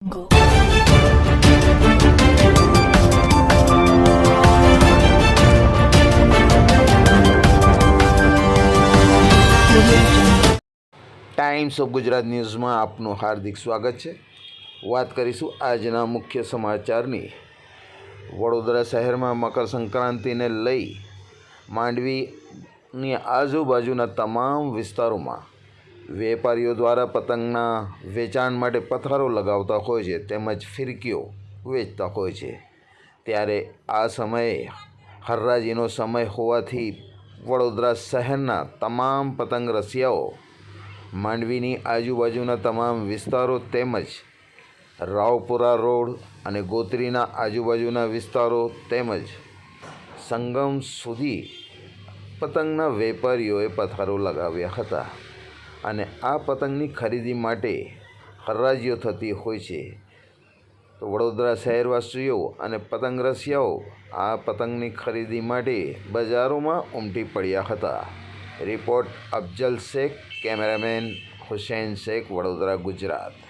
Times of Gujarat ન્યૂઝમાં આપનું હાર્દિક સ્વાગત છે. વાત કરીશું આજના મુખ્ય સમાચારની. વડોદરા શહેરમાં મકર સંક્રાંતિને લઈ માંડવીની આજુબાજુના તમામ વિસ્તારોમાં વેપારીઓ દ્વારા પતંગના વેચાણ માટે પથારો લગાવતા હોય છે તેમજ ફિરકીઓ વેચતા હોય છે. ત્યારે આ સમયે હરરાજીનો સમય હોવાથી વડોદરા શહેરના તમામ પતંગ રસિયાઓ, માંડવીની આજુબાજુના તમામ વિસ્તારો તેમજ રાવપુરા રોડ અને ગોત્રીના આજુબાજુના વિસ્તારો તેમજ સંગમ સુધી પતંગના વેપારીઓએ પથારો લગાવ્યા હતા. અને આ પતંગની ખરીદી માટે હરાજીઓ થતી હોય છે. તો વડોદરા શહેરવાસીઓ અને પતંગ રસિયાઓ આ પતંગની ખરીદી માટે બજારોમાં ઉમટી પડ્યા હતા. Report Afzal Shaikh, cameraman Hussain Shaikh, Vadodara, Gujarat.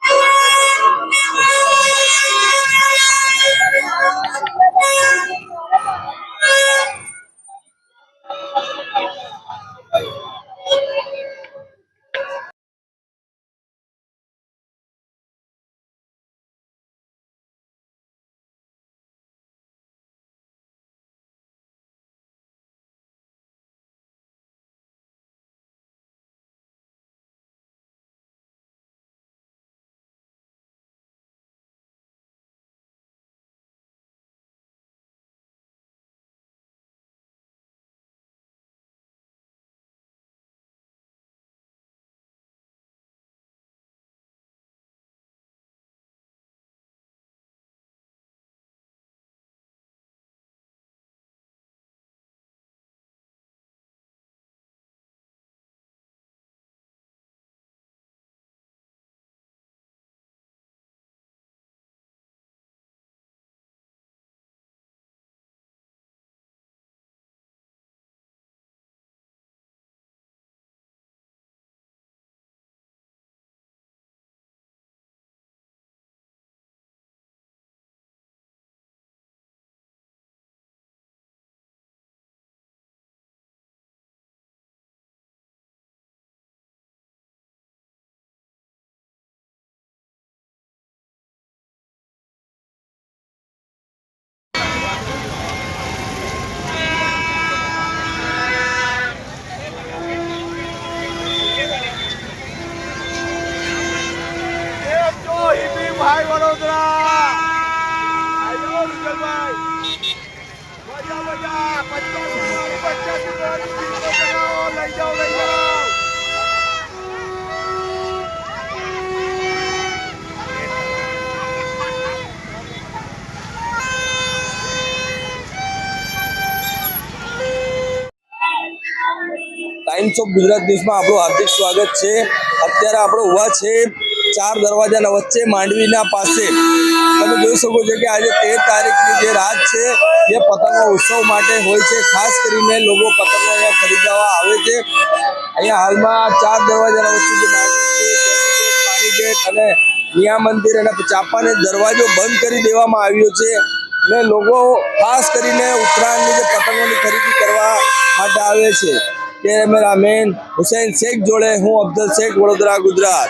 Times of Gujarat ન્યૂઝમાં આપણું હાર્દિક સ્વાગત છે. અત્યારે આપણે ઊભા છે ચાર દરવાજાના વચ્ચે માંડવીના પાસે. તમે જોઈ શકો છો કે આજે તેર તારીખની જે રાત છે એ પતંગો ઉત્સવ માટે હોય છે, ખાસ કરીને લોકો પતંગો અહીંયા ખરીદવા આવે છે. અહીંયા હાલમાં ચાર દરવાજાના વચ્ચે જે માંડવી ગેટ અને મિયા મંદિર અને ચાપાને દરવાજો બંધ કરી દેવામાં આવ્યો છે. ને લોકો ખાસ કરીને ઉત્તરાયણની જે પતંગોની ખરીદી કરવા માટે આવે છે. કેમેરામેન હુસૈન શેખ જોડે હું અફઝલ શેખ વડોદરા, ગુજરાત.